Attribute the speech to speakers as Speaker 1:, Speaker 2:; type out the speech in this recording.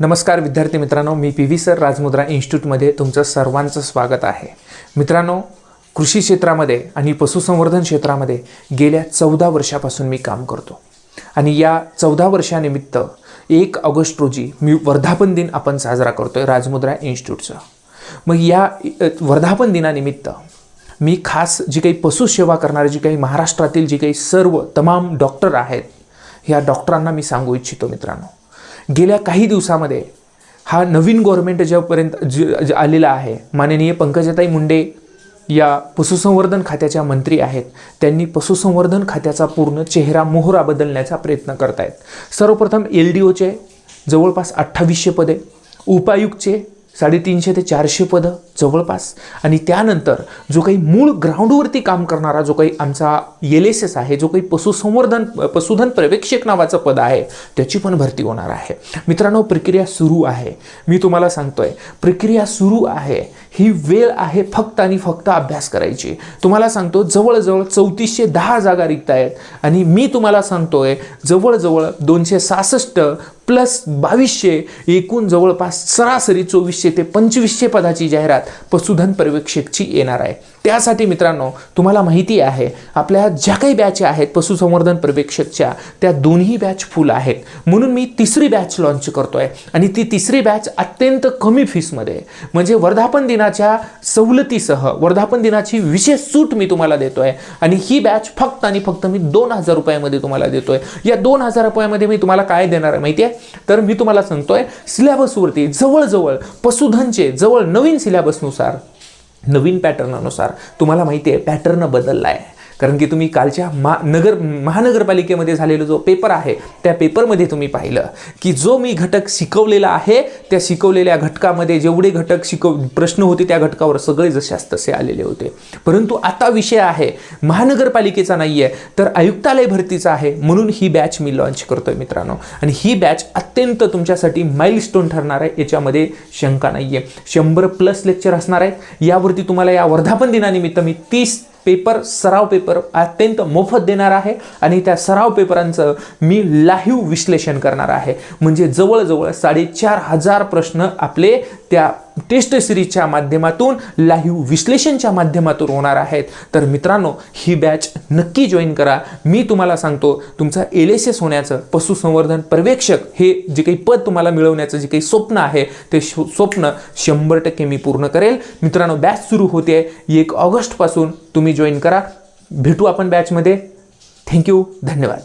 Speaker 1: नमस्कार विद्यार्थी मित्रांनो मी पी व्ही सर राजमुद्रा इन्स्टिट्यूटमध्ये तुमचं सर्वांचं स्वागत आहे. मित्रांनो कृषी क्षेत्रामध्ये आणि पशुसंवर्धन क्षेत्रामध्ये गेल्या चौदा वर्षापासून मी काम करतो. आणि या चौदा वर्षानिमित्त एक ऑगस्ट रोजी मी वर्धापन दिन आपण साजरा करतो आहे राजमुद्रा इन्स्टिट्यूटचा. मग या वर्धापन दिनानिमित्त मी खास जी काही पशुसेवा करणारे जी काही महाराष्ट्रातील जी काही सर्व तमाम डॉक्टर आहेत ह्या डॉक्टरांना मी सांगू इच्छितो मित्रांनो. गेल्या काही दिवसामध्ये हा नवीन गव्हर्मेंट ज्यापर्यंत ज- आलेला आहे माननीय पंकजाताई मुंडे या पशुसंवर्धन खात्याच्या मंत्री आहेत. त्यांनी पशुसंवर्धन खात्याचा पूर्ण चेहरा मोहरा बदलण्याचा प्रयत्न करत आहेत सर्वप्रथम एल डी ओचे जवळपास अठ्ठावीसशे पदे उपायुक्तचे साडेतीनशे ते चारशे पदं जवळपास. आणि त्यानंतर जो काही मूळ ग्राउंडवरती काम करणारा जो काही आमचा एल एस एस आहे जो काही पशुसंवर्धन पशुधन पर्यवेक्षक नावाचं पद आहे त्याची पण भरती होणार आहे. मित्रांनो प्रक्रिया सुरू आहे. मी तुम्हाला सांगतोय प्रक्रिया सुरू आहे. ही वेळ आहे फक्त आणि फक्त अभ्यास करायची. तुम्हाला सांगतो जवळजवळ चौतीसशे दहा जागा रिक्त आहेत. आणि मी तुम्हाला सांगतोय जवळजवळ दोनशे सहासष्ट प्लस बावीसशे एकूण जवळपास सरासरी चोवीसशे ते पंचवीसशे पदाची जाहिरात पशुधन पर्यवेक्षकची येणार आहे. त्यासाठी मित्रांनो तुम्हाला माहिती आहे आपल्या ज्या काही बॅच आहेत पशुसंवर्धन पर्यवेक्षकच्या त्या दोन्ही बॅच फुल आहेत. म्हणून मी तिसरी बॅच लॉन्च करतोय आणि ती तिसरी बॅच अत्यंत कमी फीसमध्ये म्हणजे वर्धापन दिनाच्या सवलतीसह वर्धापन दिनाची विशेष सूट मी तुम्हाला देतोय आणि ही बॅच फक्त आणि फक्त मी दोन हजार रुपयामध्ये तुम्हाला देतोय. या दोन हजार रुपयामध्ये मी तुम्हाला काय देणार आहे माहिती आहे तर मी तुम्हाला सांगतोय सिलेबसवरती जवळजवळ पशुधनचे जवळ नवीन सिलेबसनुसार नवीन पॅटर्ननुसार तुम्हाला माहिती आहे पॅटर्न बदलला आहे कारण की तुम्ही कालच्या मा नगर महानगरपालिकेमध्ये झालेला जो पेपर आहे त्या पेपरमध्ये तुम्ही पाहिलं की जो मी घटक शिकवलेला आहे त्या शिकवलेल्या घटकामध्ये जेवढे घटक शिकव प्रश्न होते त्या घटकावर सगळे जशास तसे आलेले होते. परंतु आता विषय आहे महानगरपालिकेचा नाही आहे तर आयुक्तालय भरतीचा आहे म्हणून ही बॅच मी लॉन्च करतोय मित्रांनो. आणि ही बॅच अत्यंत तुमच्यासाठी माइलस्टोन ठरणार आहे याच्यामध्ये शंका नाही आहे शंभर प्लस लेक्चर असणार आहेत. यावरती तुम्हाला या वर्धापन दिनानिमित्त मी तीस पेपर सराव पेपर अत्यंत मोफत देणार आहे आणि त्या सराव पेपरांचं मी लाईव्ह विश्लेषण करणार आहे. म्हणजे जवळजवळ साडेचार हजार प्रश्न आपले त्या टेस्ट सिरीजच्या माध्यमातून लाईव्ह विश्लेषणच्या माध्यमातून होणार आहेत. तर मित्रांनो ही बॅच नक्की जॉईन करा. मी तुम्हाला सांगतो तुमचं एल एस एस होण्याचं पशुसंवर्धन पर्यवेक्षक हे जे काही पद तुम्हाला मिळवण्याचं जे काही स्वप्न आहे ते शो- स्वप्न शंभर टक्के मी पूर्ण करेल. मित्रांनो बॅच सुरू होते. एक ऑगस्टपासून तुम्ही जॉईन करा. भेटू आपण बॅचमध्ये थँक्यू धन्यवाद.